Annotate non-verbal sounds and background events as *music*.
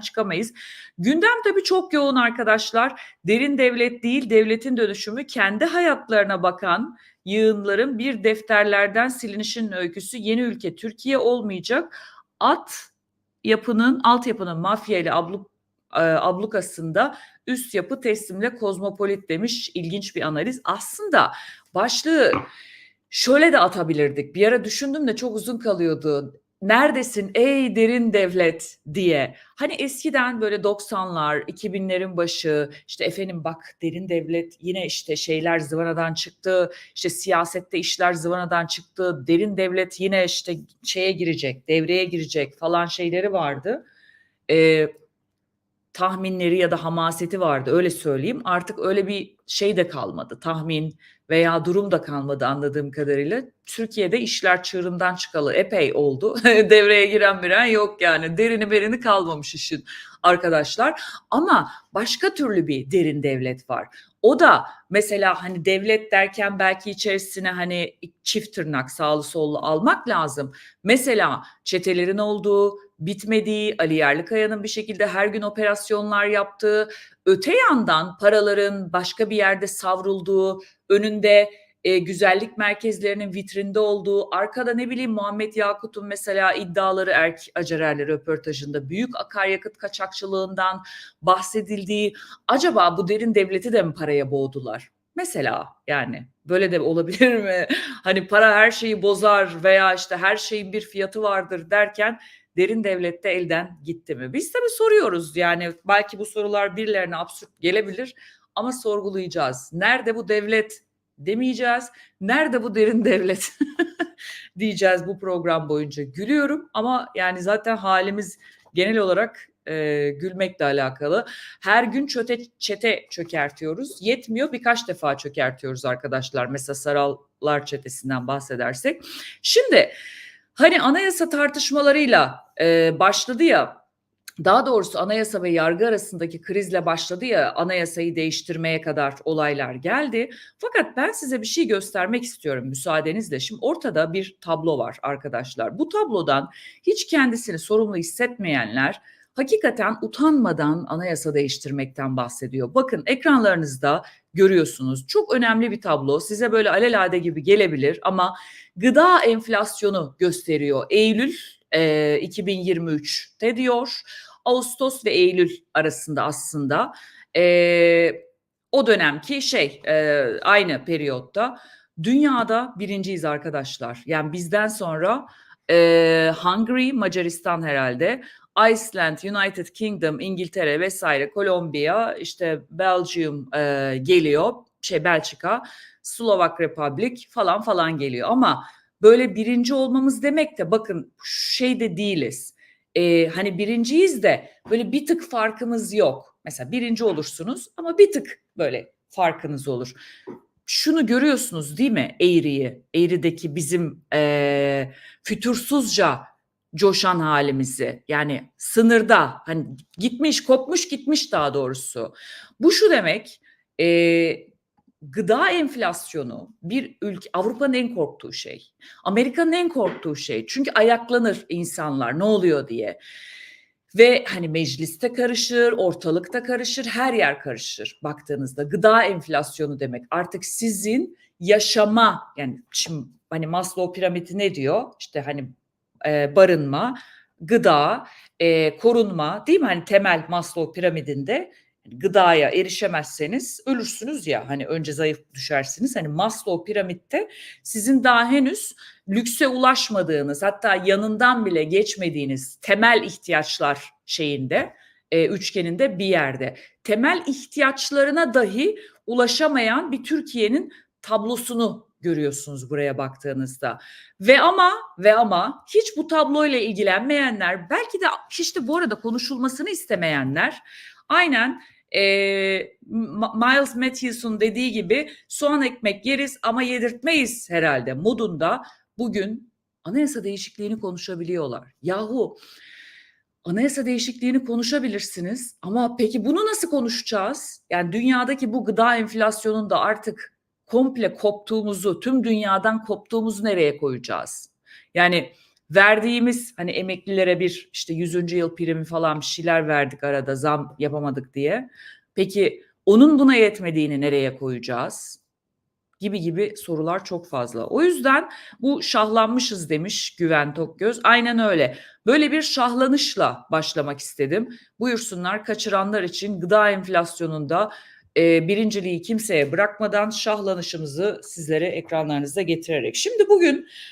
çıkamayız. Gündem tabii çok yoğun arkadaşlar. Derin devlet değil, devletin dönüşümü kendi hayatlarına bakan yığınların bir defterlerden silinişin öyküsü yeni ülke Türkiye olmayacak. At yapının, altyapının mafya ile abluk, e, ablukasında üst yapı teslimle kozmopolit demiş. İlginç bir analiz. Aslında başlığı şöyle de atabilirdik. Bir ara düşündüm de çok uzun kalıyordu neredesin ey derin devlet diye. Hani eskiden böyle 90'lar, 2000'lerin başı işte efendim bak derin devlet yine işte şeyler zıvanadan çıktı. işte siyasette işler zıvanadan çıktı. Derin devlet yine işte şeye girecek, devreye girecek falan şeyleri vardı. Ee, tahminleri ya da hamaseti vardı öyle söyleyeyim. Artık öyle bir şey de kalmadı. Tahmin veya durum da kalmadı anladığım kadarıyla. Türkiye'de işler çığırından çıkalı epey oldu. *laughs* Devreye giren biren yok yani. Derini berini kalmamış işin arkadaşlar. Ama başka türlü bir derin devlet var. O da mesela hani devlet derken belki içerisine hani çift tırnak sağlı sollu almak lazım. Mesela çetelerin olduğu, bitmediği, Ali Yerlikaya'nın bir şekilde her gün operasyonlar yaptığı, öte yandan paraların başka bir yerde savrulduğu, önünde e, güzellik merkezlerinin vitrinde olduğu, arkada ne bileyim Muhammed Yakut'un mesela iddiaları Erk Acarer'le röportajında büyük akaryakıt kaçakçılığından bahsedildiği, acaba bu derin devleti de mi paraya boğdular? Mesela yani böyle de olabilir mi? *laughs* Hani para her şeyi bozar veya işte her şeyin bir fiyatı vardır derken derin devlette elden gitti mi? Biz tabii soruyoruz yani belki bu sorular birilerine absürt gelebilir ama sorgulayacağız. Nerede bu devlet demeyeceğiz. Nerede bu derin *laughs* devlet *laughs* diyeceğiz bu program boyunca. Gülüyorum ama yani zaten halimiz genel olarak e, gülmekle alakalı. Her gün çöte, çete çökertiyoruz. Yetmiyor birkaç defa çökertiyoruz arkadaşlar. Mesela Sarallar çetesinden bahsedersek. Şimdi Hani anayasa tartışmalarıyla e, başladı ya daha doğrusu anayasa ve yargı arasındaki krizle başladı ya anayasayı değiştirmeye kadar olaylar geldi. Fakat ben size bir şey göstermek istiyorum müsaadenizle. Şimdi ortada bir tablo var arkadaşlar. Bu tablodan hiç kendisini sorumlu hissetmeyenler hakikaten utanmadan anayasa değiştirmekten bahsediyor. Bakın ekranlarınızda görüyorsunuz. Çok önemli bir tablo. Size böyle alelade gibi gelebilir ama gıda enflasyonu gösteriyor. Eylül e, 2023'te diyor. Ağustos ve Eylül arasında aslında e, o dönemki şey e, aynı periyotta dünyada birinciyiz arkadaşlar. Yani bizden sonra e, Hungary, Macaristan herhalde. Iceland, United Kingdom, İngiltere vesaire, Kolombiya, işte Belgium e, geliyor, şey Belçika, Slovak Republic falan falan geliyor. Ama böyle birinci olmamız demek de bakın şey de değiliz. E, hani birinciyiz de böyle bir tık farkımız yok. Mesela birinci olursunuz ama bir tık böyle farkınız olur. Şunu görüyorsunuz değil mi Eğri'yi? Eğri'deki bizim e, fütursuzca coşan halimizi yani sınırda hani gitmiş kopmuş gitmiş daha doğrusu. Bu şu demek e, gıda enflasyonu bir ülke Avrupa'nın en korktuğu şey. Amerika'nın en korktuğu şey. Çünkü ayaklanır insanlar ne oluyor diye. Ve hani mecliste karışır, ortalıkta karışır, her yer karışır baktığınızda. Gıda enflasyonu demek. Artık sizin yaşama yani şimdi hani Maslow piramidi ne diyor? İşte hani e, barınma, gıda, e, korunma değil mi? Hani temel Maslow piramidinde gıdaya erişemezseniz ölürsünüz ya hani önce zayıf düşersiniz. Hani Maslow piramitte sizin daha henüz lükse ulaşmadığınız hatta yanından bile geçmediğiniz temel ihtiyaçlar şeyinde e, üçgeninde bir yerde temel ihtiyaçlarına dahi ulaşamayan bir Türkiye'nin tablosunu görüyorsunuz buraya baktığınızda. Ve ama ve ama hiç bu tabloyla ilgilenmeyenler belki de hiç de bu arada konuşulmasını istemeyenler aynen e, Miles Matthews'un dediği gibi soğan ekmek yeriz ama yedirtmeyiz herhalde modunda bugün anayasa değişikliğini konuşabiliyorlar. Yahu anayasa değişikliğini konuşabilirsiniz ama peki bunu nasıl konuşacağız? Yani dünyadaki bu gıda enflasyonunda artık komple koptuğumuzu, tüm dünyadan koptuğumuzu nereye koyacağız? Yani verdiğimiz hani emeklilere bir işte 100. yıl primi falan bir şeyler verdik arada zam yapamadık diye. Peki onun buna yetmediğini nereye koyacağız? Gibi gibi sorular çok fazla. O yüzden bu şahlanmışız demiş Güven Tokgöz. Aynen öyle. Böyle bir şahlanışla başlamak istedim. Buyursunlar kaçıranlar için gıda enflasyonunda e, birinciliği kimseye bırakmadan şahlanışımızı sizlere ekranlarınızda getirerek. Şimdi bugün